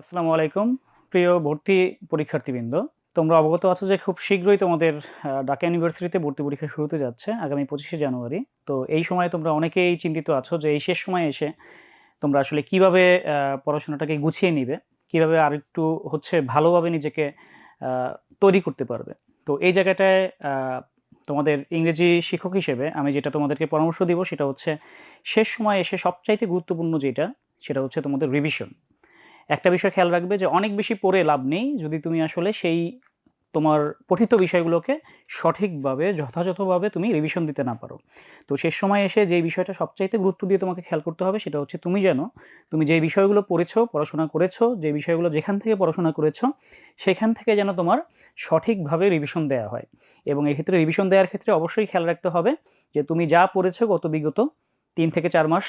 আসসালামু আলাইকুম, প্রিয় ভর্তি পরীক্ষার্থীবৃন্দ। তোমরা অবগত আছো যে খুব শীঘ্রই তোমাদের ঢাকা ইউনিভার্সিটিতে ভর্তি পরীক্ষা শুরু হতে যাচ্ছে, আগামী পঁচিশে জানুয়ারি। তো এই সময় তোমরা অনেকেই চিন্তিত আছো যে এই শেষ সময় এসে তোমরা আসলে কীভাবে পড়াশোনাটাকে গুছিয়ে নিবে, কীভাবে আর একটু হচ্ছে ভালোভাবে নিজেকে তৈরি করতে পারবে। তো এই জায়গাটায় তোমাদের ইংরেজি শিক্ষক হিসেবে আমি যেটা তোমাদেরকে পরামর্শ দিব সেটা হচ্ছে, শেষ সময় এসে সবচাইতে গুরুত্বপূর্ণ যেটা, সেটা হচ্ছে তোমাদের রিভিশন একটা বিষয় খেয়াল রাখবে যে অনেক বেশি পড়ে লাভ নেই যদি তুমি আসলে সেই তোমার পঠিত বিষয়গুলোকে সঠিকভাবে, যথাযথভাবে তুমি রিভিশন দিতে না পারো। তো শেষ সময় এসে যে বিষয়টা সবচাইতে গুরুত্ব দিয়ে তোমাকে খেয়াল করতে হবে সেটা হচ্ছে তুমি জানো তুমি যে বিষয়গুলো পড়েছো, পড়াশোনা করেছ যে বিষয়গুলো যেখান থেকে পড়াশোনা করেছ, সেখান থেকে যেন তোমার সঠিকভাবে রিভিশন দেওয়া হয়। এবং এক্ষেত্রে রিভিশন দেওয়ার ক্ষেত্রে অবশ্যই খেয়াল রাখতে হবে যে তুমি যা পড়েছো গত বিগত তিন থেকে চার মাস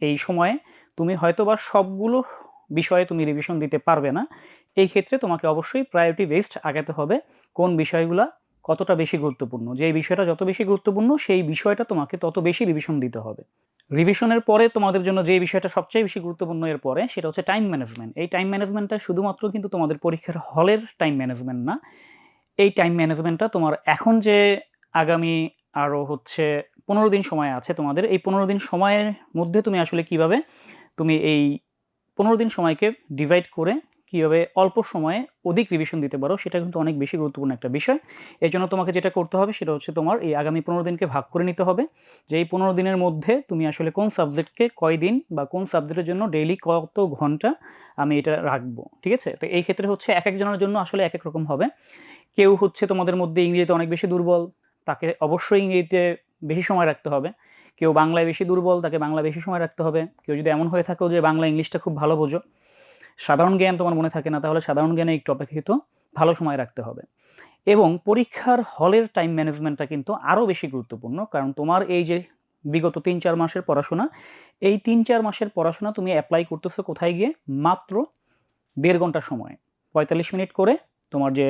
এই সময়ে, তুমি হয়তো বা সবগুলো বিষয়ে তুমি রিভিশন দিতে পারবে না, এই ক্ষেত্রে তোমাকে অবশ্যই প্রায়োরিটি বেসড আগাতে হবে কোন বিষয়গুলো কতটা বেশি গুরুত্বপূর্ণ। যে বিষয়টা যত বেশি গুরুত্বপূর্ণ, সেই বিষয়টা তোমাকে তত বেশি রিভিশন দিতে হবে। রিভিশনের পরে তোমাদের জন্য যে বিষয়টা সবচেয়ে বেশি গুরুত্বপূর্ণ এর পরে, সেটা হচ্ছে টাইম ম্যানেজমেন্ট এই টাইম ম্যানেজমেন্টটা শুধুমাত্র কিন্তু তোমাদের পরীক্ষার হলের টাইম ম্যানেজমেন্ট না, এই টাইম ম্যানেজমেন্টটা তোমার এখন যে আগামী আরও হচ্ছে পনেরো দিন সময় আছে তোমাদের, এই পনেরো দিন সময়ের মধ্যে তুমি আসলে কীভাবে তুমি এই পনেরো দিন সময়কে ডিভাইড করে কীভাবে অল্প সময়ে অধিক রিভিশন দিতে পারো, সেটা কিন্তু অনেক বেশি গুরুত্বপূর্ণ একটা বিষয়। এই জন্য তোমাকে যেটা করতে হবে সেটা হচ্ছে তোমার এই আগামী পনেরো দিনকে ভাগ করে নিতে হবে। যে এই পনেরো দিনের মধ্যে তুমি আসলে কোন সাবজেক্টকে কয় দিন বা কোন সাবজেক্টের জন্য ডেইলি কত ঘণ্টা আমি এটা রাখব, ঠিক আছে? তো এই ক্ষেত্রে হচ্ছে এক একজনের জন্য আসলে এক এক রকম হবে। কেউ হচ্ছে তোমাদের মধ্যে ইংরেজিতে অনেক বেশি দুর্বল, তাকে অবশ্যই ইংরেজিতে বেশি সময় রাখতে হবে। কেউ বাংলায় বেশি দুর্বল, তাকে বাংলা বেশি সময় রাখতে হবে। কেউ যদি এমন হয়ে থাকো যে বাংলা ইংলিশটা খুব ভালো বোঝো। সাধারণ জ্ঞান তোমার মনে থাকে না, তাহলে সাধারণ জ্ঞানে একটু অপেক্ষিত ভালো সময় রাখতে হবে। এবং পরীক্ষার হলের টাইম ম্যানেজমেন্টটা কিন্তু আরও বেশি গুরুত্বপূর্ণ, কারণ তোমার এই যে বিগত তিন চার মাসের পড়াশোনা, এই তিন চার মাসের পড়াশোনা তুমি অ্যাপ্লাই করতেছো কোথায় গিয়ে? মাত্র দেড় ঘণ্টা সময়। পঁয়তাল্লিশ মিনিট করে তোমার যে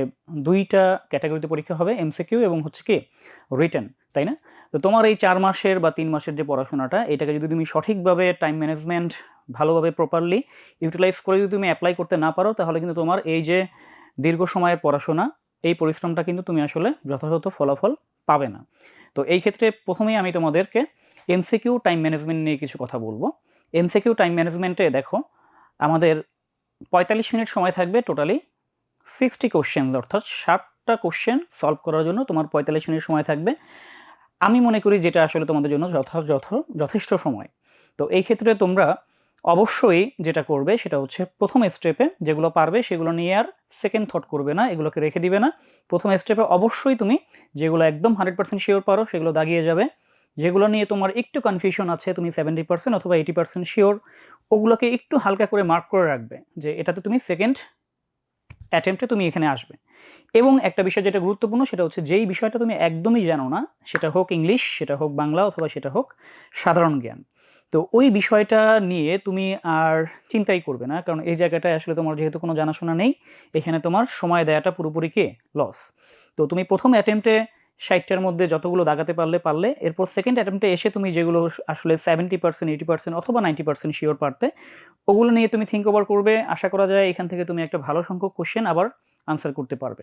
দুইটা ক্যাটাগরিতে পরীক্ষা হবে এমসিকিউ এবং হচ্ছে কি? রিটার্ন তাই না? তো তোমার এই চার মাসের বা তিন মাসের যে পড়াশোনাটা, এটাকে যদি তুমি সঠিকভাবে টাইম ম্যানেজমেন্ট ভালোভাবে প্রপারলি ইউটিলাইজ করে যদি তুমি অ্যাপ্লাই করতে না পারো, তাহলে কিন্তু তোমার এই যে দীর্ঘ সময়ের পড়াশোনা, এই পরিশ্রমটা কিন্তু তুমি আসলে যথাযথ ফলাফল পাবে না। তো এই ক্ষেত্রে প্রথমেই আমি তোমাদেরকে এমসিকিউ টাইম ম্যানেজমেন্ট নিয়ে কিছু কথা বলব। এমসিকিউ টাইম ম্যানেজমেন্টে দেখো, আমাদের পঁয়তাল্লিশ মিনিট সময় থাকবে টোটালি সিক্সটি কোশ্চেন অর্থাৎ ষাটটা কোশ্চেন সলভ করার জন্য তোমার পঁয়তাল্লিশ মিনিট সময় থাকবে। আমি মনে করি যেটা আসলে তোমাদের জন্য যথাযথ যথেষ্ট সময়। তো এই ক্ষেত্রে তোমরা অবশ্যই যেটা করবে সেটা হচ্ছে প্রথম স্টেপে যেগুলো পারবে সেগুলো নিয়ে আর সেকেন্ড থট করবে না, এগুলোকে রেখে দিবে না। প্রথম স্টেপে অবশ্যই তুমি যেগুলো একদম হান্ড্রেড পার্সেন্ট শিওর পারো সেগুলো দাগিয়ে যাবে। যেগুলো নিয়ে তোমার একটু কনফিউশন আছে, তুমি সেভেন্টি পার্সেন্ট অথবা এইটি পার্সেন্ট শিওর ওগুলোকে একটু হালকা করে মার্ক করে রাখবে যে এটাতে তুমি সেকেন্ড অ্যাটেম্পটে তুমি এখানে আসবে। এবং একটা বিষয় যেটা গুরুত্বপূর্ণ সেটা হচ্ছে যেই বিষয়টা তুমি একদমই জানো না, সেটা হোক ইংলিশ, সেটা হোক বাংলা অথবা সেটা হোক সাধারণ জ্ঞান। তো ওই বিষয়টা নিয়ে তুমি আর চিন্তাই করবে না, কারণ এই জায়গাটায় আসলে তোমার যেহেতু কোনো জানাশোনা নেই, এখানে তোমার সময় দেয়াটা পুরোপুরি কে? লস তো তুমি প্রথম অ্যাটেম্পটে ষাটটার মধ্যে যতগুলো দাগাতে পারলে পারলে। এরপর সেকেন্ড অ্যাটেম্পটে এসে তুমি যেগুলো আসলে সেভেন্টি পার্সেন্ট এইটি পার্সেন্ট অথবা নাইনটি পার্সেন্ট শিওর পারতে, ওগুলো নিয়ে তুমি থিঙ্ক ওভার করবে। আশা করা যায় এখান থেকে তুমি একটা ভালো সংখ্যক কোশ্চেন আবার আনসার করতে পারবে।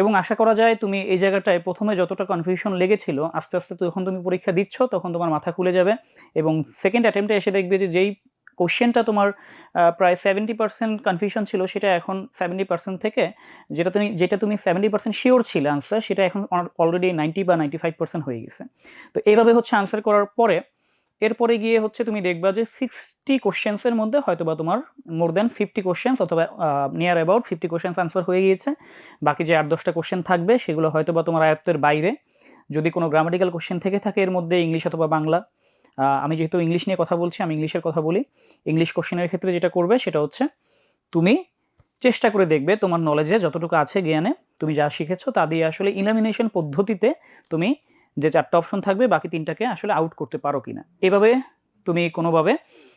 এবং আশা করা যায় তুমি এই জায়গাটায় প্রথমে যতটা কনফিউশন লেগেছিল, আস্তে আস্তে যখন তুমি পরীক্ষা দিচ্ছ, তখন তোমার মাথা খুলে যাবে। এবং সেকেন্ড অ্যাটেম্পটে এসে দেখবে যে যেই কোশ্চেনটা তোমার প্রায় সেভেন্টি পার্সেন্ট কনফিউশন ছিল, সেটা এখন সেভেন্টি পার্সেন্ট থেকে, যেটা তুমি যেটা তুমি সেভেন্টি পার্সেন্ট শিওর ছিল আনসার সেটা এখন অলরেডি নাইনটি বা নাইনটি ফাইভ পার্সেন্ট হয়ে গেছে। তো এইভাবে হচ্ছে আনসার করার পরে, এরপরে গিয়ে হচ্ছে তুমি দেখবা যে সিক্সটি কোশ্চেন্সের মধ্যে হয়তো বা তোমার মোর দ্যান ফিফটি কোশ্চেন্স অথবা near about fifty questions answer হয়ে গিয়েছে। বাকি যে আট, দশটা কোশ্চেন থাকবে, সেগুলো হয়তো বা তোমার আয়ত্তের বাইরে। যদি কোনো গ্রামাটিক্যাল কোশ্চেন থেকে থাকে, এর মধ্যে ইংলিশ অথবা বাংলা আমি যেহেতু ইংলিশ নিয়ে কথা বলছি, আমি ইংলিশের কথা বলি। ইংলিশ কোশ্চেনের ক্ষেত্রে যেটা করবে সেটা হচ্ছে, তুমি চেষ্টা করে দেখবে তোমার নলেজে যতটুকু আছে জ্ঞানে, তুমি যা শিখেছো তা দিয়ে আসলে ইলামিনেশন পদ্ধতিতে তুমি যে চারটা অপশন থাকবে, বাকি তিনটাকে আসলে আউট করতে পারো কিনা। এভাবে তুমি কোনোভাবে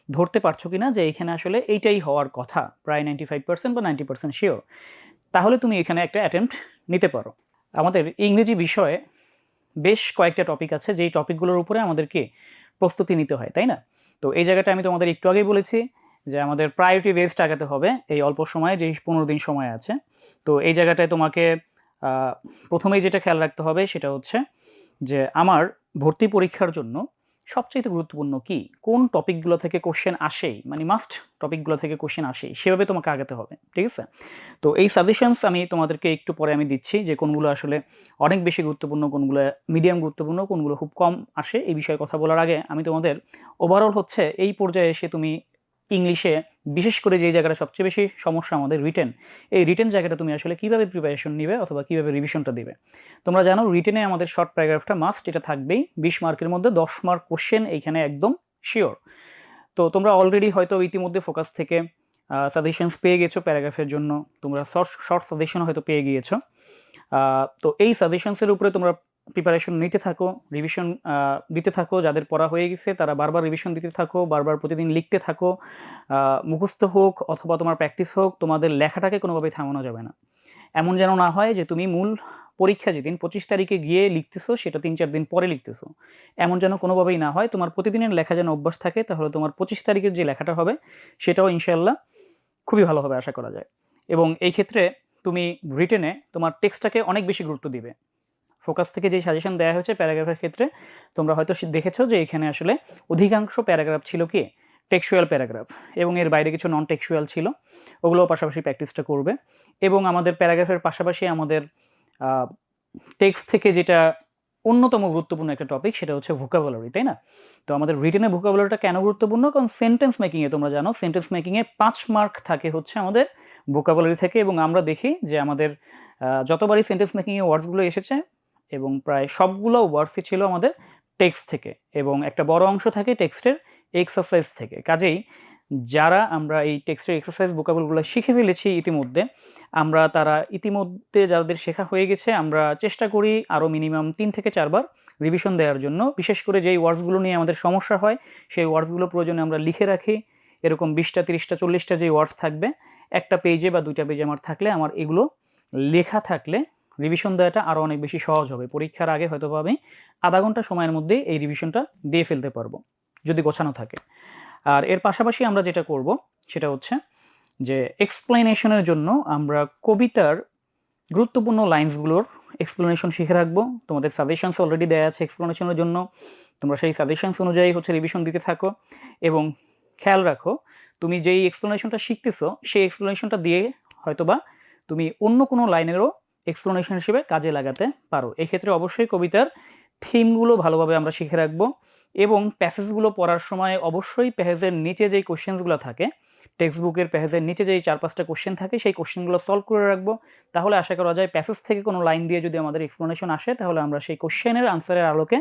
ধরতে পারছ কিনা যে এখানে আসলে এইটাই হওয়ার কথা, প্রায় নাইনটি ফাইভ পার্সেন্ট বা নাইনটি পার্সেন্ট শিওর তাহলে তুমি এখানে একটা অ্যাটেম্প্ট নিতে পারো। আমাদের ইংরেজি বিষয়ে বেশ কয়েকটা টপিক আছে, যেই টপিকগুলোর উপরে আমাদেরকে প্রস্তুতি নিতে হয়, তাই না? তো এই জায়গাটা আমি তোমাদের একটু আগেই বলেছি যে আমাদের প্রায়োরিটি বেসড আগাতে হবে এই অল্প সময়ে যে পনেরো দিন সময় আছে। তো এই জায়গাটায় তোমাকে প্রথমেই যেটা খেয়াল রাখতে হবে সেটা হচ্ছে যে আমার ভর্তি পরীক্ষার জন্য সবচেয়ে গুরুত্বপূর্ণ কি? কোন টপিকগুলো থেকে কোশ্চেন আসে মানে মাস্ট টপিকগুলো থেকে কোশ্চেন আসে সেভাবে তোমাকে আগাতে হবে, ঠিক আছে? তো এই সাজেশনস আমি তোমাদেরকে একটু পরে আমি দিচ্ছি যে কোনগুলো আসলে অনেক বেশি গুরুত্বপূর্ণ, কোনগুলো মিডিয়াম গুরুত্বপূর্ণ, কোনগুলো খুব কম আসে, এই বিষয়ে কথা বলার আগে আমি তোমাদের ওভারঅল হচ্ছে এই পর্যায়ে এসে তুমি ইংলিশে বিশেষ করে যে জায়গাটা সবচেয়ে বেশি সমস্যা আমাদের রিটেন এই রিটেন জায়গাটা তুমি আসলে কীভাবে প্রিপারেশন নিবে অথবা কীভাবে রিভিশনটা দিবে? তোমরা জানো রিটেনে আমাদের শর্ট প্যারাগ্রাফটা মাস্ট এটা থাকবেই। বিশ মার্কের মধ্যে দশ মার্ক কোশ্চেন এইখানে একদম শিওর তো তোমরা অলরেডি হয়তো ইতিমধ্যে ফোকাস থেকে সাজেশনস পেয়ে গেছো প্যারাগ্রাফের জন্য। তোমরা শর্ট শর্ট সাজেশন হয়তো পেয়ে গিয়েছো। তো এই সাজেশনসের উপরে তোমরা প্রিপারেশন নিতে থাকো রিভিশন দিতে থাকো, যাদের পড়া হয়ে গেছে তারা বারবার রিভিশন দিতে থাকো, বারবার প্রতিদিন লিখতে থাকো মুখস্থ হোক অথবা তোমার প্র্যাকটিস হোক, তোমাদের লেখাটাকে কোনোভাবেই থামানো যাবে না। এমন যেন না হয় যে তুমি মূল পরীক্ষা যেদিন পঁচিশ তারিখে গিয়ে লিখতেছো, সেটা তিন চার দিন পরে লিখতেছো। এমন যেন কোনোভাবেই না হয়, তোমার প্রতিদিনের লেখা যেন অভ্যাস থাকে, তাহলে তোমার পঁচিশ তারিখের যে লেখাটা হবে, সেটাও ইনশাল্লাহ খুবই ভালোভাবে আশা করা যায়। এবং এই ক্ষেত্রে তুমি রিটেনে তোমার টেক্সটটাকে অনেক বেশি গুরুত্ব দিবে। ফোকাস থেকে যে সাজেশন দেওয়া হয়েছে প্যারাগ্রাফের ক্ষেত্রে, তোমরা হয়তো দেখেছ যে এখানে আসলে অধিকাংশ প্যারাগ্রাফ ছিল কি? টেক্সুয়াল প্যারাগ্রাফ এবং এর বাইরে কিছু নন টেক্সুয়াল ছিল। ওগুলোও পাশাপাশি প্র্যাকটিসটা করবে। এবং আমাদের প্যারাগ্রাফের পাশাপাশি আমাদের টেক্সট থেকে যেটা অন্যতম গুরুত্বপূর্ণ একটা টপিক সেটা হচ্ছে ভোকাবুলারি তাই না? তো আমাদের রিটেনে ভোকাবুলারিটা কেন গুরুত্বপূর্ণ? কারণ সেন্টেন্স মেকিংয়ে তোমরা জানো সেন্টেন্স মেকিংয়ে পাঁচ মার্ক থাকে হচ্ছে আমাদের ভোকাবুলারি থেকে এবং আমরা দেখি যে আমাদের যতবারই সেন্টেন্স মেকিংয়ে ওয়ার্ডসগুলো এসেছে এবং প্রায় সবগুলো ওয়ার্ডসই ছিল আমাদের টেক্সট থেকে এবং একটা বড় অংশ থাকে টেক্সটের এক্সারসাইজ থেকে। কাজেই যারা আমরা এই টেক্সটের এক্সারসাইজ ভোকাবুলগুলো শিখে ফেলেছি ইতিমধ্যে, আমরা তারা ইতিমধ্যে যাদের শেখা হয়ে গেছে, আমরা চেষ্টা করি আরও মিনিমাম তিন থেকে চারবার রিভিশন দেওয়ার জন্য। বিশেষ করে যেই ওয়ার্ডসগুলো নিয়ে আমাদের সমস্যা হয়, সেই ওয়ার্ডসগুলো প্রয়োজনে আমরা লিখে রাখি। এরকম বিশটা, তিরিশটা, চল্লিশটা যে ওয়ার্ডস থাকবে, একটা পেজে বা দুইটা পেজে আমার থাকলে, আমার এগুলো লেখা থাকলে রিভিশন দেওয়াটা আরও অনেক বেশি সহজ হবে। পরীক্ষার আগে হয়তো আমি আধা ঘণ্টা সময়ের মধ্যে এই রিভিশনটা দিয়ে ফেলতে পারব, যদি গোছানো থাকে। আর এর পাশাপাশি আমরা যেটা করব, সেটা হচ্ছে যে এক্সপ্লেনেশনের জন্য আমরা কবিতার গুরুত্বপূর্ণ লাইন্সগুলোর এক্সপ্লেনেশন শিখে রাখব। তোমাদের সাজেশনস অলরেডি দেওয়া আছে এক্সপ্লেনেশনের জন্য। তোমরা সেই সাজেশনস অনুযায়ী হচ্ছে রিভিশন দিতে থাকো এবং খেয়াল রাখো, তুমি যেই এক্সপ্লেনেশনটা শিখতেছো, সেই এক্সপ্লেনেশনটা দিয়ে হয়তোবা তুমি অন্য কোনো লাইনেরও এক্সপ্লেনেশন হিসেবে কাজে লাগাতে পারো। এক্ষেত্রে অবশ্যই কবিতার থিমগুলো ভালোভাবে আমরা শিখে রাখব এবং প্যাসেজগুলো পড়ার সময় অবশ্যই প্যাসেজের নিচে যেই কোশ্চেন্সগুলো থাকে টেক্সট বুকের প্যাসেজের নিচে যেই চার পাঁচটা কোশ্চেন থাকে, সেই কোশ্চেনগুলো সলভ করে রাখব। তাহলে আশা করা যায় প্যাসেজ থেকে কোনো লাইন দিয়ে যদি আমাদের এক্সপ্লেনেশন আসে, তাহলে আমরা সেই কোশ্চেনের আনসারের আলোকে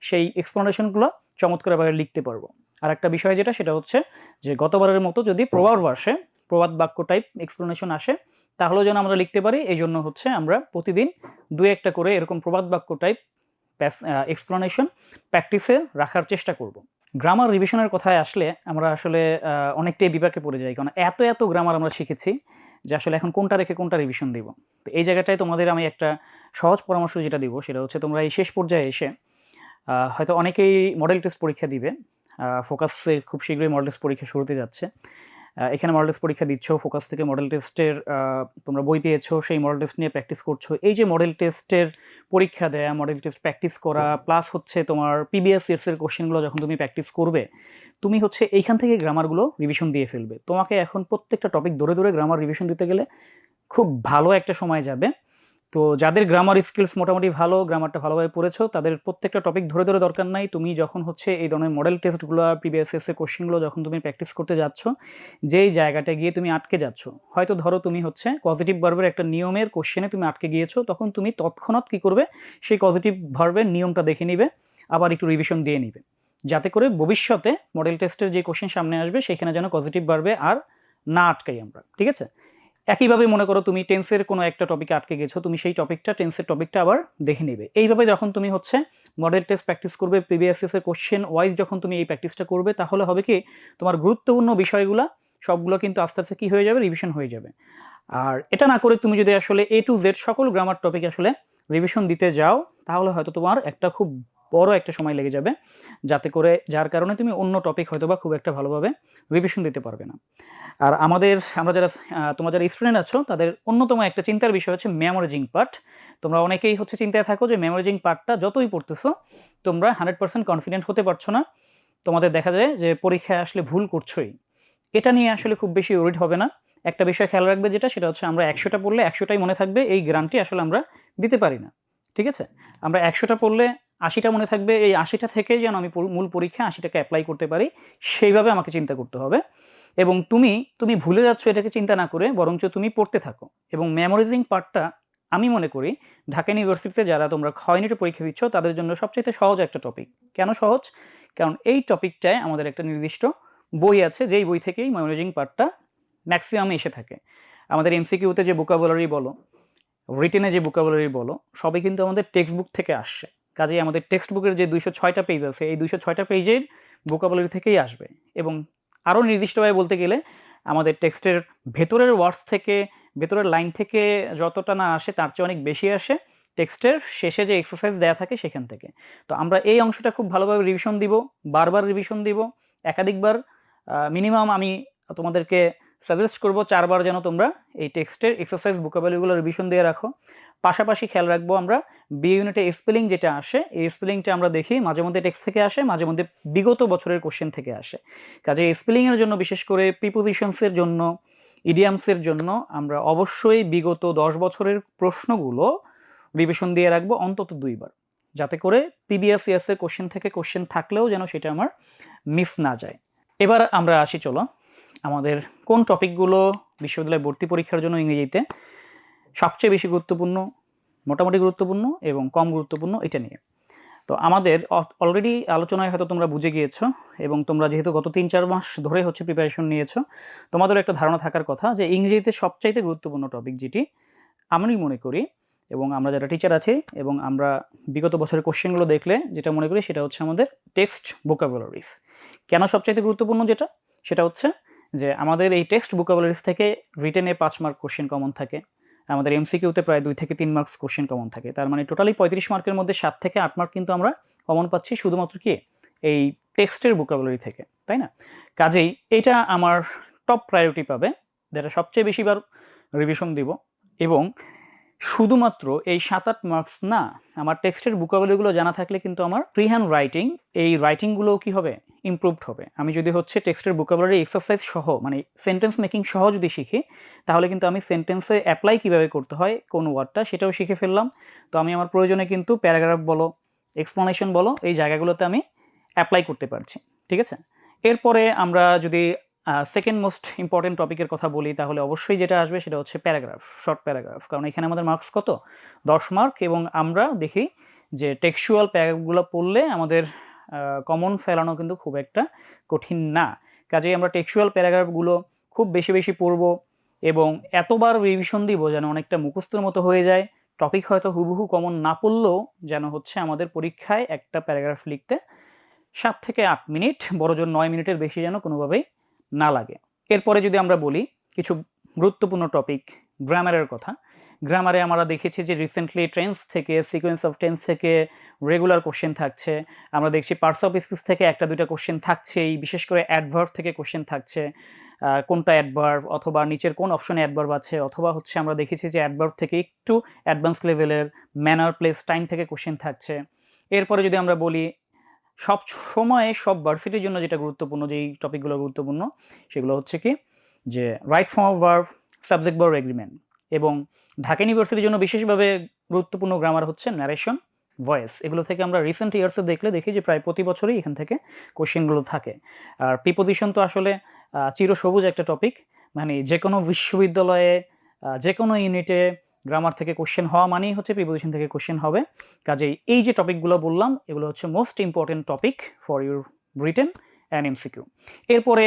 সেই এক্সপ্লেনেশনগুলো চমৎকারভাবে লিখতে পারব। আর একটা বিষয় যেটা, সেটা হচ্ছে যে গতবারের মতো যদি প্রবাদ আসে প্রবাদ বাক্য টাইপ এক্সপ্লেনেশন আসে, তাহলেও যেন আমরা লিখতে পারি এই জন্য হচ্ছে আমরা প্রতিদিন দু একটা করে এরকম প্রবাদ বাক্য টাইপ এক্সপ্লেনেশন প্র্যাকটিসে রাখার চেষ্টা করব। গ্রামার রিভিশনের কথায় আসলে আমরা আসলে অনেকটাই বিপাকে পড়ে যাই, কারণ এত এত গ্রামার আমরা শিখেছি যে আসলে এখন কোনটা রেখে কোনটা রিভিশন দিব। তো এই জায়গাটায় তোমাদের আমি একটা সহজ পরামর্শ যেটা দিব, সেটা হচ্ছে তোমরা এই শেষ পর্যায়ে এসে হয়তো অনেকেই মডেল টেস্ট পরীক্ষা দিবে ফোকাসে খুব শীঘ্রই মডেল টেস্ট পরীক্ষা শুরুতে যাচ্ছে। এখানে মডেল টেস্ট পরীক্ষা দিচ্ছ ফোকাস থেকে মডেল টেস্টের তোমরা বই পেয়েছ, সেই মডেল টেস্ট নিয়ে প্র্যাকটিস করছ। এই যে মডেল টেস্টের পরীক্ষা দেয়া মডেল টেস্ট প্র্যাকটিস করা প্লাস হচ্ছে তোমার পিবিএস এর কোশ্চেনগুলো যখন তুমি প্র্যাকটিস করবে, তুমি হচ্ছে এইখান থেকে গ্রামারগুলো রিভিশন দিয়ে ফেলবে। তোমাকে এখন প্রত্যেকটা টপিক ধরে ধরে গ্রামার রিভিশন দিতে গেলে খুব ভালো একটা সময় যাবে। তো যাদের গ্রামার স্কিলস মোটামুটি ভালো গ্রামারটা ভালোভাবে পড়েছো, তাদের প্রত্যেকটা টপিক ধরে ধরে দরকার নাই। তুমি যখন হচ্ছে এই ধরনের মডেল টেস্টগুলো প্রিভিয়াস এসে কোশ্চেনগুলো যখন তুমি প্র্যাকটিস করতে যাচ্ছ, যেই জায়গাটায় গিয়ে তুমি আটকে যাচ্ছ, হয়তো ধরো তুমি হচ্ছে পজিটিভ ভার্বের একটা নিয়মের কোশ্চেনে তুমি আটকে গিয়েছো, তখন তুমি তৎক্ষণাৎ কী করবে? সেই পজিটিভ ভার্বের নিয়মটা দেখে নিবে, আবার একটু রিভিশন দিয়ে নিবে। যাতে করে ভবিষ্যতে মডেল টেস্টের যে কোশ্চেন সামনে আসবে, সেখানে যেন পজিটিভ ভার্বে আর না আটকাই আমরা, ঠিক আছে? একইভাবে মনে করো তুমি টেন্সের কোনো একটা টপিকে আটকে গেছো, তুমি সেই টপিকটা টেন্সের টপিকটা আবার দেখে নেবে। এইভাবে যখন তুমি হচ্ছে মডেল টেস্ট প্র্যাকটিস করবে প্রিভিয়াস এর কোশ্চেন ওয়াইজ যখন তুমি এই প্র্যাকটিসটা করবে, তাহলে হবে কি, তোমার গুরুত্বপূর্ণ বিষয়গুলো, সবগুলো কিন্তু আস্তে আস্তে কী হয়ে যাবে রিভিশন হয়ে যাবে। আর এটা না করে তুমি যদি আসলে এ টু জেড সকল গ্রামার টপিক আসলে রিভিশন দিতে যাও, তাহলে হয়তো তোমার একটা খুব বড় একটা সময় লেগে যাবে, যাতে করে যার কারণে তুমি অন্য টপিক হয়তো বা খুব একটা ভালোভাবে রিভিশন দিতে পারবে না। আর আমাদের, আমরা যারা তোমরা যারা স্টুডেন্ট আছো, তাদের অন্যতম একটা চিন্তার বিষয় হচ্ছে মেমোরেজিং পার্ট তোমরা অনেকেই হচ্ছে চিন্তায় থাকো যে মেমোরেজিং পার্টটা যতই পড়তেছো, তোমরা হান্ড্রেড পার্সেন্ট কনফিডেন্ট হতে পারছ না। তোমাদের দেখা যায় যে পরীক্ষায় আসলে ভুল করছোই। এটা নিয়ে আসলে খুব বেশি ওরিড হবে না। একটা বিষয় খেয়াল রাখবে যেটা, সেটা হচ্ছে আমরা একশোটা পড়লে একশোটাই মনে থাকবে, এই গ্রান্টটি আসলে আমরা দিতে পারি না। ঠিক আছে? আমরা একশোটা পড়লে আশিটা মনে থাকবে, এই আশিটা থেকে যেন আমি মূল পরীক্ষায় আশিটাকে অ্যাপ্লাই করতে পারি, সেইভাবে আমাকে চিন্তা করতে হবে। এবং তুমি তুমি ভুলে যাচ্ছ এটাকে চিন্তা না করে, বরঞ্চ তুমি পড়তে থাকো। এবং মেমোরাইজিং পার্টটা আমি মনে করি, ঢাকা ইউনিভার্সিটিতে যারা তোমরা খ ইউনিটে পরীক্ষা দিচ্ছ, তাদের জন্য সবচেয়ে সহজ একটা টপিক কেন সহজ? কারণ এই টপিকটায় আমাদের একটা নির্দিষ্ট বই আছে, যেই বই থেকেই মেমোরাইজিং পার্টটা ম্যাক্সিমাম এসে থাকে। আমাদের এমসিকিউতে যে বুকাবুলারি বলো রিটেনে যে বুকাবুলারি বলো, সবই কিন্তু আমাদের টেক্সট বুক থেকে আসছে। কাজেই আমাদের টেক্সট বুকের যে দুইশো ছয়টা পেজ আছে, এই দুইশো ছয়টা পেজের বুকাবুলারি থেকেই আসবে। এবং আরও নির্দিষ্টভাবে বলতে গেলে আমাদের টেক্সটের ভেতরের ওয়ার্ডস থেকে, ভেতরের লাইন থেকে যতটা না আসে তার চেয়ে অনেক বেশি আসে। টেক্সটের শেষে যে এক্সারসাইজ দেওয়া থাকে সেখান থেকে। তো আমরা এই অংশটা খুব ভালোভাবে রিভিশন দিব, বারবার রিভিশন দিব। একাধিকবার মিনিমাম আমি তোমাদেরকে সাজেস্ট করব চারবার যেন তোমরা এই টেক্সটের এক্সারসাইজ বুকাবলিগুলো রিভিশন দিয়ে রাখো। পাশাপাশি খেয়াল রাখব আমরা বি ইউনিটে স্পেলিং যেটা আসে, এই স্পেলিংটা আমরা দেখি মাঝে মধ্যে টেক্সট থেকে আসে, মাঝে মধ্যে বিগত বছরের কোশ্চেন থেকে আসে। কাজে স্পেলিংয়ের জন্য বিশেষ করে প্রিপোজিশনসের জন্য ইডিয়ামসের জন্য আমরা অবশ্যই বিগত দশ বছরের প্রশ্নগুলো রিভিশন দিয়ে রাখব অন্তত দুইবার। যাতে করে পিবিএস এর কোশ্চেন থেকে কোশ্চেন থাকলেও যেন সেটা আমার মিস না যায়। এবার আমরা আসি চলো আমাদের কোন টপিকগুলো বিশ্ববিদ্যালয়ে ভর্তি পরীক্ষার জন্য ইংরেজিতে সবচেয়ে বেশি গুরুত্বপূর্ণ, মোটামুটি গুরুত্বপূর্ণ এবং কম গুরুত্বপূর্ণ এটা নিয়ে। তো আমাদের অলরেডি আলোচনায় হয়তো তোমরা বুঝে গিয়েছো এবং তোমরা যেহেতু গত তিন চার মাস ধরে হচ্ছে প্রিপারেশন নিয়েছো তোমাদের একটা ধারণা থাকার কথা যে ইংরেজিতে সবচাইতে গুরুত্বপূর্ণ টপিক যেটি আমি মনে করি এবং আমরা যারা টিচার আছি এবং আমরা বিগত বছরের কোশ্চেনগুলো দেখলে যেটা মনে করি সেটা হচ্ছে আমাদের টেক্সট ভোকাবুলারিস কেন সবচাইতে গুরুত্বপূর্ণ যেটা? সেটা হচ্ছে যে আমাদের এই টেক্সট ভোকাবুলারিস থেকে রিটেনে পাঁচ মার্ক কোশ্চেন কমন থাকে। আমাদের এমসিকিউতে প্রায় দুই থেকে তিন মার্কস কোশ্চেন কমন থাকে। তার মানে টোটালি পঁয়ত্রিশ মার্কের মধ্যে সাত থেকে আট মার্ক কিন্তু আমরা কমন পাচ্ছি শুধুমাত্র কি? এই টেক্সটের বুকাবলারি থেকে, তাই না? কাজেই এটা আমার টপ প্রায়োরিটি পাবে, যেটা সবচেয়ে বেশিবার রিভিশন দিব। এবং শুধুমাত্র এই সাত আট মার্কস না, আমার টেক্সটের বুকাবলিগুলো জানা থাকলে কিন্তু আমার ফ্রি হ্যান্ড রাইটিং এই রাইটিংগুলোও কি হবে? ইমপ্রুভড হবে। আমি যদি হচ্ছে টেক্সটের বুকাবলারি এক্সারসাইজ সহ মানে সেন্টেন্স মেকিং সহ যদি শিখি, তাহলে কিন্তু আমি সেন্টেন্সে অ্যাপ্লাই কীভাবে করতে হয়, কোন ওয়ার্ডটা সেটাও শিখে ফেললাম। তো আমি আমার প্রয়োজনে কিন্তু প্যারাগ্রাফ বলো এক্সপ্লানেশন বলো, এই জায়গাগুলোতে আমি অ্যাপ্লাই করতে পারছি। ঠিক আছে? এরপরে আমরা যদি সেকেন্ড মোস্ট ইম্পর্টেন্ট টপিকের কথা বলি তাহলে অবশ্যই যেটা আসবে সেটা হচ্ছে প্যারাগ্রাফ শর্ট প্যারাগ্রাফ। কারণ এখানে আমাদের মার্কস কত? দশ মার্ক এবং আমরা দেখি যে টেক্সুয়াল প্যারাগ্রাফগুলো পড়লে আমাদের কমন ফেলানো কিন্তু খুব একটা কঠিন না। কাজেই আমরা টেক্সুয়াল প্যারাগ্রাফগুলো খুব বেশি বেশি পড়ব এবং এতবার রিভিশন দিব যেন অনেকটা মুখস্থের মতো হয়ে যায়। টপিক হয়তো হুবহু কমন না পড়লেও যেন হচ্ছে আমাদের পরীক্ষায় একটা প্যারাগ্রাফ লিখতে সাত থেকে আট মিনিট, বড়জোর নয় মিনিটের বেশি যেন কোনোভাবেই না লাগে। এরপরে যদি আমরা বলি কিছু গুরুত্বপূর্ণ টপিক গ্রামারের কথা। গ্রামারে আমরা দেখেছি যে রিসেন্টলি ট্রেন্স থেকে সিকোয়েন্স অফ টেন্স থেকে রেগুলার কোশ্চেন থাকছে। আমরা দেখছি পার্টস অফ স্পিচ থেকে একটা, দুইটা কোশ্চেন থাকছেই, বিশেষ করে অ্যাডভার্ভ থেকে কোশ্চেন থাকছে। কোনটা অ্যাডভার্ভ অথবা নিচের কোন অপশনে অ্যাডভার্ভ আছে? অথবা হচ্ছে আমরা দেখেছি যে অ্যাডভার্ভ থেকে একটু অ্যাডভান্স লেভেলের ম্যানার প্লেস টাইম থেকে কোশ্চেন থাকছে। এরপরে যদি আমরা বলি সব সময়ে সব ভার্সিটির জন্য যেটা গুরুত্বপূর্ণ, যেই টপিকগুলো গুরুত্বপূর্ণ, সেগুলো হচ্ছে কি? যে right form of verb subject verb agreement এবং ঢাকা ইউনিভার্সিটির জন্য বিশেষভাবে গুরুত্বপূর্ণ গ্রামার হচ্ছে ন্যারেশন ভয়েস এগুলো থেকে আমরা রিসেন্ট ইয়ার্সে দেখলে দেখি যে প্রায় প্রতি বছরই এখান থেকে কোশ্চেনগুলো থাকে। আর প্রিপোজিশন তো আসলে চিরসবুজ একটা টপিক মানে যে কোনো বিশ্ববিদ্যালয়ে যে কোনো ইউনিটে গ্রামার থেকে কোশ্চেন হওয়া মানেই হচ্ছে প্রিপোজিশন থেকে কোশ্চেন হবে। কাজেই এই যে টপিকগুলো বললাম, এগুলো হচ্ছে most important topic for your written and MCQ এরপরে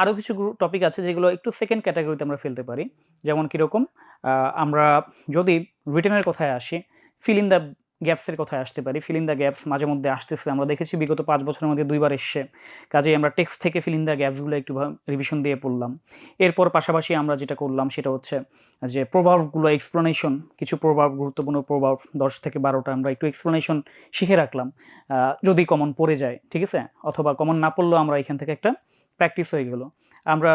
আরও কিছু টপিক আছে যেগুলো একটু সেকেন্ড ক্যাটাগরিতে আমরা ফেলতে পারি। যেমন কীরকম আমরা যদি রিটেনের কথায় আসি ফিল ইন দ্য গ্যাপসের কথায় আসতে পারি। ফিল ইন দ্য গ্যাপস মাঝে মধ্যে আসতেছে। আমরা দেখেছি বিগত পাঁচ বছরের মধ্যে দুইবার এসছে। কাজেই আমরা টেক্সট থেকে ফিল ইন দ্য গ্যাপসগুলো একটু রিভিশন দিয়ে পড়লাম। এরপর পাশাপাশি আমরা যেটা করলাম সেটা হচ্ছে যে প্রভাবগুলো এক্সপ্লেনেশন কিছু প্রভাব গুরুত্বপূর্ণ প্রভাব দশ থেকে বারোটা আমরা একটু এক্সপ্লেনেশন শিখে রাখলাম। যদি কমন পড়ে যায়, ঠিক আছে? অথবা কমন না পড়লেও আমরা এখান থেকে একটা প্র্যাকটিস হয়ে গেল। আমরা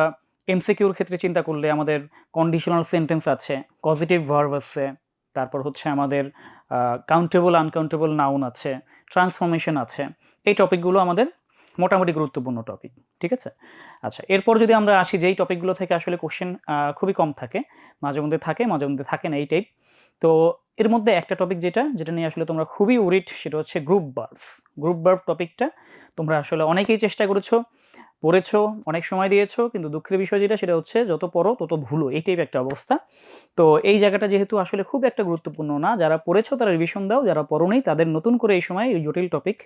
এমসিকিউর ক্ষেত্রে চিন্তা করলে আমাদের কন্ডিশনাল সেন্টেন্স আছে পজিটিভ ভার্ভ আছে তারপর হচ্ছে আমাদের কাউন্টেবল আনকাউন্টেবল নাউন আছে ট্রান্সফরমেশন আছে, এই টপিকগুলো আমাদের মোটামুটি গুরুত্বপূর্ণ টপিক ঠিক আছে? আচ্ছা এরপর যদি আমরা আসি, যেই টপিকগুলো থেকে আসলে কোশ্চেন খুবই কম থাকে, মাঝে মধ্যে থাকে, মাঝে মধ্যে থাকে না এই টাইপ তো এর মধ্যে একটা টপিক যেটা যেটা নিয়ে আসলে তোমরা খুবই উরিট সেটা হচ্ছে গ্রুপ বার্ভ গ্রুপ বার্ভ টপিকটা তোমরা আসলে অনেকেই চেষ্টা করেছ পড়েছো, অনেক সময় দিয়েছ, কিন্তু দুঃখের বিষয় যেটা সেটা হচ্ছে যত পড়ো তত ভুলো এই টাইপ একটা অবস্থা। তো এই জায়গাটা যেহেতু আসলে খুব একটা গুরুত্বপূর্ণ না, যারা পড়েছো তারা রিভিশন দাও, যারা পড়ো নেই তাদের নতুন করে এই সময় এই জটিল টপিক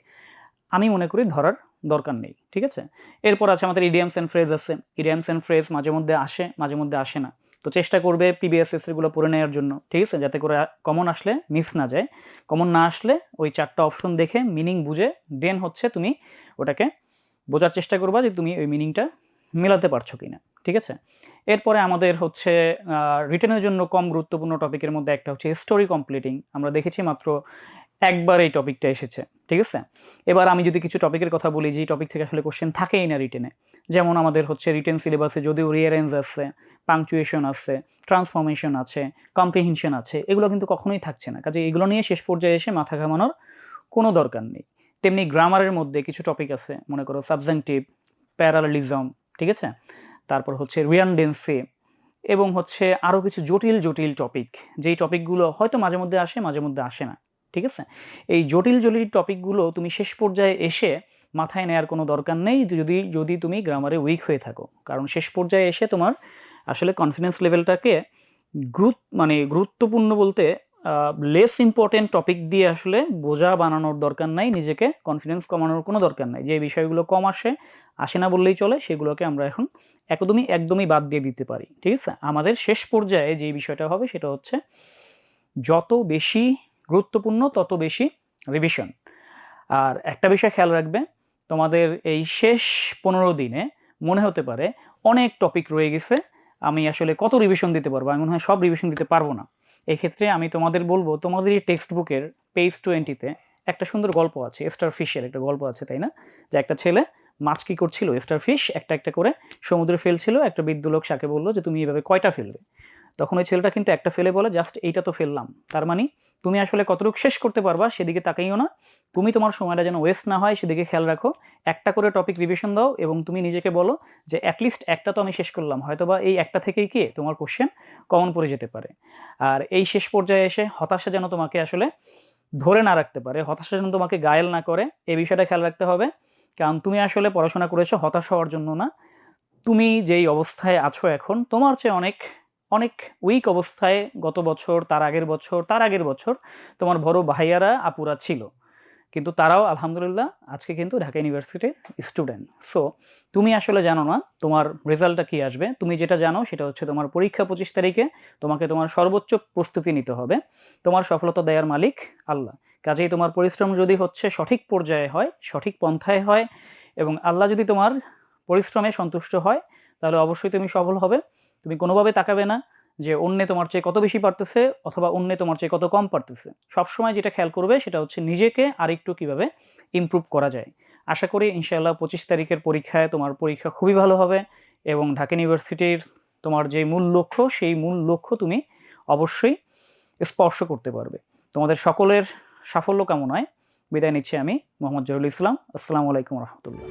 আমি মনে করি ধরার দরকার নেই, ঠিক আছে? এরপর আছে আমাদের ইডিয়ামস অ্যান্ড ফ্রেজ আছে। ইডিয়ামস অ্যান্ড ফ্রেজ মাঝে মধ্যে আসে, মাঝে মধ্যে আসে না। তো চেষ্টা করবে পিবিএসএস এগুলো পড়ে নেওয়ার জন্য, ঠিক আছে? যাতে করে কমন আসলে মিস না যায়। কমন না আসলে ওই চারটা অপশন দেখে মিনিং বুঝে দেন হচ্ছে তুমি ওটাকে বোঝার চেষ্টা করবা যে তুমি ওই মিনিংটা মেলাতে পারছ কিনা, ঠিক আছে? এরপরে আমাদের হচ্ছে রিটেনের জন্য কম গুরুত্বপূর্ণ টপিকের মধ্যে একটা হচ্ছে স্টোরি কমপ্লিটিং আমরা দেখেছি মাত্র একবার এই টপিকটা এসেছে, ঠিক আছে? এবার আমি যদি কিছু টপিকের কথা বলি যে টপিক থেকে আসলে কোশ্চেন থাকেই না রিটেনে যেমন আমাদের হচ্ছে রিটেন সিলেবাসে যদিও রিয়ারেঞ্জ আছে পাংচুয়েশন আছে ট্রান্সফরমেশন আছে কম্প্রিহেনশন আছে, এগুলো কিন্তু কখনোই থাকছে না। কাজে এগুলো নিয়ে শেষ পর্যায়ে এসে মাথা ঘামানোর কোনো দরকার নেই। তেমনি গ্রামারের মধ্যে কিছু টপিক আছে, মনে করো সাবজেন্টিভ প্যারালিজম ঠিক আছে? তারপর হচ্ছে রিয়ানডেন্সি এবং হচ্ছে আরও কিছু জটিল জটিল টপিক যেই টপিকগুলো হয়তো মাঝে মধ্যে আসে, মাঝে মধ্যে আসে না, ঠিক আছে? এই জটিল জটিল টপিকগুলো তুমি শেষ পর্যায়ে এসে মাথায় নেওয়ার কোনো দরকার নেই, যদি যদি তুমি গ্রামারে উইক হয়ে থাকো। কারণ শেষ পর্যায়ে এসে তোমার আসলে কনফিডেন্স লেভেলটাকে গুরুত্ব মানে গুরুত্বপূর্ণ বলতে লেস ইম্পর্টেন্ট টপিক দিয়ে আসলে বোঝা বানানোর দরকার নাই, নিজেকে কনফিডেন্স কমানোর কোনো দরকার নাই। যে বিষয়গুলো কম আসে আসে না বললেই চলে, সেগুলোকে আমরা এখন একদমই একদমই বাদ দিয়ে দিতে পারি, ঠিক আছে? আমাদের শেষ পর্যায়ে যে বিষয়টা হবে, সেটা হচ্ছে যত বেশি গুরুত্বপূর্ণ, তত বেশি রিভিশন আর একটা বিষয় খেয়াল রাখবে, তোমাদের এই শেষ পনেরো দিনে মনে হতে পারে অনেক টপিক রয়ে গেছে, আমি আসলে কত রিভিশন দিতে পারব? আমি মনে হয় সব রিভিশন দিতে পারব না। এক্ষেত্রে আমি তোমাদের বলব, তোমাদের এই টেক্সট বুকের পেজ টোয়েন্টিতে একটা সুন্দর গল্প আছে স্টার ফিশের একটা গল্প আছে, তাই না? যে একটা ছেলে মাছ কী করছিল স্টার ফিশ একটা একটা করে সমুদ্রে ফেলছিল, একটা বৃদ্ধ লোক সাকে বলল যে, তুমি এভাবে কয়টা ফেলবে? তখন ওই ছেলেটা কিন্তু একটা ফেলে বলে, জাস্ট এইটা তো ফেললাম। তার মানে তুমি আসলে কতটুকু শেষ করতে পারবা সেদিকে তাকাইও না। তুমি তোমার সময়টা যেন ওয়েস্ট না হয় সেদিকে খেয়াল রাখো। একটা করে টপিক রিভিশন দাও এবং তুমি নিজেকে বলো যে অ্যাটলিস্ট একটা তো আমি শেষ করলাম। হয়তোবা এই একটা থেকেই কি তোমার কোশ্চেন কমন পড়ে যেতে পারে। আর এই শেষ পর্যায়ে এসে হতাশা যেন তোমাকে আসলে ধরে না রাখতে পারে, হতাশা যেন তোমাকে গায়েল না করে, এই বিষয়টা খেয়াল রাখতে হবে। কারণ তুমি আসলে পড়াশোনা করেছ হতাশ হওয়ার জন্য না। তুমি যেই অবস্থায় আছো এখন, তোমার চেয়ে অনেক অনেক উইক অবস্থায় গত বছর, তার আগের বছর, তার আগের বছর তোমার বড় ভাইয়ারা, আপুরা ছিল। কিন্তু তারাও আলহামদুলিল্লাহ আজকে কিন্তু ঢাকা ইউনিভার্সিটির স্টুডেন্ট সো তুমি আসলে জানো না তোমার রেজাল্টটা কী আসবে। তুমি যেটা জানো সেটা হচ্ছে তোমার পরীক্ষা পঁচিশ তারিখে তোমাকে তোমার সর্বোচ্চ প্রস্তুতি নিতে হবে। তোমার সফলতা দেওয়ার মালিক আল্লাহ। কাজেই তোমার পরিশ্রম যদি হচ্ছে সঠিক পর্যায়ে হয়, সঠিক পন্থায় হয় এবং আল্লাহ যদি তোমার পরিশ্রমে সন্তুষ্ট হয়, তাহলে অবশ্যই তুমি সফল হবে। তুমি কোনোভাবে তাকাবে না যে অন্যে তোমার চেয়ে কত বেশি পারতেছে অথবা অন্যে তোমার চেয়ে কত কম পারতেছে। সবসময় যেটা খেয়াল করবে সেটা হচ্ছে নিজেকে আরেকটু কীভাবে ইমপ্রুভ করা যায়। আশা করি ইনশাআল্লাহ পঁচিশ তারিখের পরীক্ষায় তোমার পরীক্ষা খুবই ভালো হবে এবং ঢাকা ইউনিভার্সিটির তোমার যে মূল লক্ষ্য সেই মূল লক্ষ্য তুমি অবশ্যই স্পর্শ করতে পারবে। তোমাদের সকলের সাফল্য কামনায় বিদায় নিচ্ছি আমি মোহাম্মদ জহুরুল ইসলাম। আসসালামু আলাইকুম রহমতুল্লাহ।